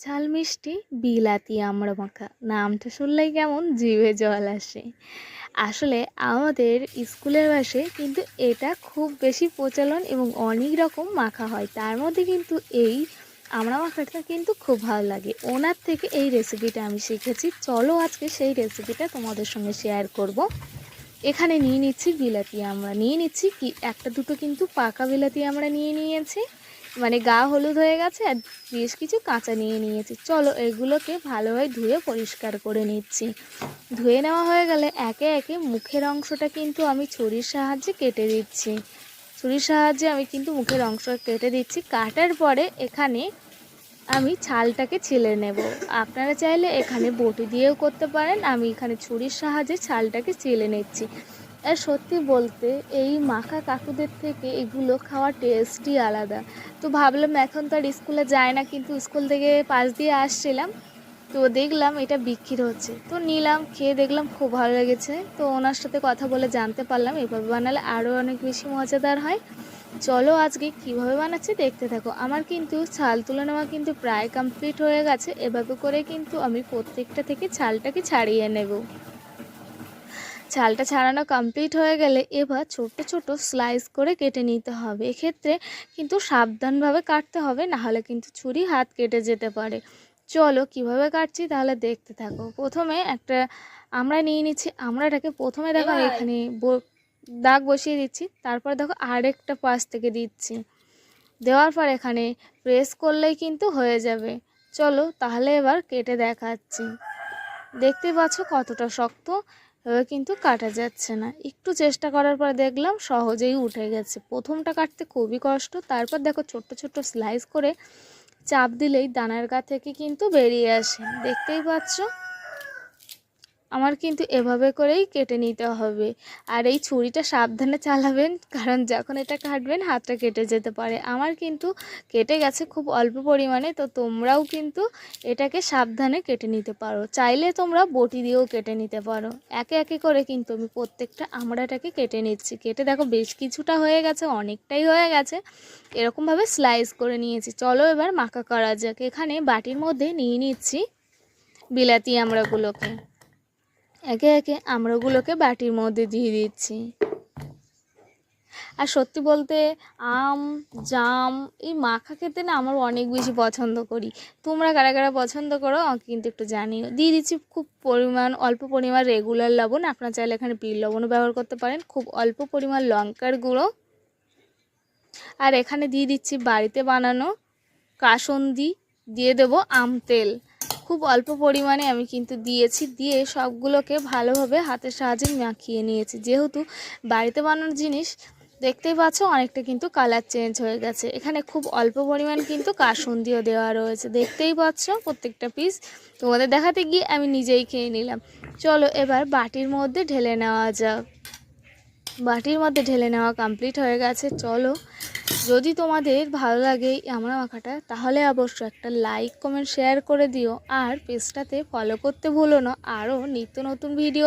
ঝাল মিষ্টি, বিলাতি আমড়া মাখা নামটা শুনলেই কেমন জিভে জল আসে। আসলে আমাদের স্কুলের বাসে কিন্তু এটা খুব বেশি প্রচলন এবং অনেক রকম মাখা হয়। তার মধ্যে কিন্তু এই আমড়া মাখাটা কিন্তু খুব ভালো লাগে। ওনার থেকে এই রেসিপিটা আমি শিখেছি। চলো আজকে সেই রেসিপিটা তোমাদের সঙ্গে শেয়ার করব। এখানে নিয়ে নিচ্ছি বিলাতি আমরা নিয়ে নিচ্ছি কি? একটা দুটো কিন্তু পাকা বিলাতি আমরা নিয়ে নিয়েছি। মানে গা হলুদ হয়ে গেছে আর বেশ কিছু কাঁচা নিয়ে নিয়েছি। চলো এগুলোকে ভালোভাবে ধুয়ে পরিষ্কার করে নিচ্ছি। ধুয়ে নেওয়া হয়ে গেলে একে একে মুখের অংশটা কিন্তু আমি ছুরির সাহায্যে কেটে দিচ্ছি। ছুরির সাহায্যে আমি কিন্তু মুখের অংশ কেটে দিচ্ছি। কাটার পরে এখানে আমি ছালটাকে ছিলে নেব। আপনারা চাইলে এখানে বটি দিয়েও করতে পারেন। আমি এখানে ছুরির সাহায্যে ছালটাকে ছিলে নিচ্ছি। আর সত্যি বলতে এই মাখা কাকুদের থেকে এগুলো খাওয়ার টেস্টই আলাদা। তো ভাবলাম এখন তো আর স্কুলে যায় না, কিন্তু স্কুল থেকে পাশ দিয়ে আসছিলাম। তো দেখলাম এটা বিক্রি হচ্ছে। তো নিলাম, খেয়ে দেখলাম খুব ভালো লেগেছে। তো ওনার সাথে কথা বলে জানতে পারলাম, এভাবে বানালে আরও অনেক বেশি মজাদার হয়। চলো আজকে কীভাবে বানাচ্ছি দেখতে থাকো। আমার কিন্তু ছাল তুলে নেওয়া কিন্তু প্রায় কমপ্লিট হয়ে গেছে। এভাবে করে কিন্তু আমি প্রত্যেকটা থেকে ছালটাকে ছাড়িয়ে নেব। ছালটা ছাড়ানো কমপ্লিট হয়ে গেলে এবার ছোট ছোট স্লাইস করে কেটে নিতে হবে। এক্ষেত্রে কিন্তু সাবধানভাবে কাটতে হবে নাহলে কিন্তু ছুরি হাত কেটে যেতে পারে। চলো কীভাবে কাটছি তাহলে দেখতে থাকো। প্রথমে একটা আমরা নিয়ে নিচ্ছি। আমরাটাকে প্রথমে দেখো এখানে দাগ বসিয়ে দিচ্ছি। তারপর দেখো আরেকটা পাশ থেকে দিচ্ছি। দেওয়ার পর এখানে প্রেস করলেই কিন্তু হয়ে যাবে। চলো তাহলে এবার কেটে দেখাচ্ছি। দেখতে পাচ্ছ কতটা শক্ত। এবার কিন্তু কাটা যাচ্ছে না। একটু চেষ্টা করার পর দেখলাম সহজেই উঠে গেছে। প্রথমটা কাটতে খুবই কষ্ট, তারপর দেখো ছোট্ট ছোট্ট স্লাইস করে চাপ দিলেই দানার গা থেকে কিন্তু বেরিয়ে আসে। দেখতেই পাচ্ছ? আমার কিন্তু এভাবে করেই কেটে নিতে হবে। আর এই ছুরিটা সাবধানে চালাবেন, কারণ যখন এটা কাটবেন হাতটা কেটে যেতে পারে। আমার কিন্তু কেটে গেছে খুব অল্প পরিমাণে, তো তোমরাও কিন্তু এটাকে সাবধানে কেটে নিতে পারো। চাইলে তোমরা বটি দিয়েও কেটে নিতে পারো। একে একে করে কিন্তু আমি প্রত্যেকটা আমড়াটাকে কেটে নিচ্ছি। কেটে দেখো বেশ কিছুটা হয়ে গেছে, অনেকটাই হয়ে গেছে। এরকমভাবে স্লাইস করে নিয়েছি। চলো এবার মাখা করা যাক। এখানে বাটির মধ্যে নিয়ে নিচ্ছি বিলাতি আমড়াগুলোকে। একে একে আমরাগুলোকে বাটির মধ্যে দিয়ে দিচ্ছি। আর সত্যি বলতে আম, জাম, এই মাখা খেতে না আমার অনেক বেশি পছন্দ করি। তোমরা কারা কারা পছন্দ করো কিন্তু একটু জানিও। দিয়ে দিচ্ছি খুব পরিমাণ, অল্প পরিমাণ রেগুলার লবণ। আপনারা চাইলে এখানে পিল লবণও ব্যবহার করতে পারেন। খুব অল্প পরিমাণ লঙ্কার গুঁড়ো। আর এখানে দিয়ে দিচ্ছি বাড়িতে বানানো কাসন্দি। দিয়ে দেবো আম তেল। খুব অল্প পরিমাণে আমি কিন্তু দিয়েছি। দিয়ে সবগুলোকে ভালোভাবে হাতের সাহায্যে মাখিয়ে নিয়েছি। যেহেতু বাড়িতে বানানোর জিনিস, দেখতেই পাচ্ছ অনেকটা কিন্তু কালার চেঞ্জ হয়ে গেছে। এখানে খুব অল্প পরিমাণ কিন্তু কাসুন্দিও দেওয়া রয়েছে। দেখতেই পাচ্ছ প্রত্যেকটা পিস তোমাদের দেখাতে গিয়ে আমি নিজেই খেয়ে নিলাম। চলো এবার বাটির মধ্যে ঢেলে নেওয়া যাক। বাটির মধ্যে ঢেলে নেওয়া কমপ্লিট হয়ে গেছে। চলো যদি তোমাদের ভালো লাগে আমরা আঁকাটা তাহলে অবশ্যই একটা লাইক কমেন্ট শেয়ার করে দিও। আর পেজটাতে ফলো করতে ভুলো না। আরও নিত্য নতুন ভিডিও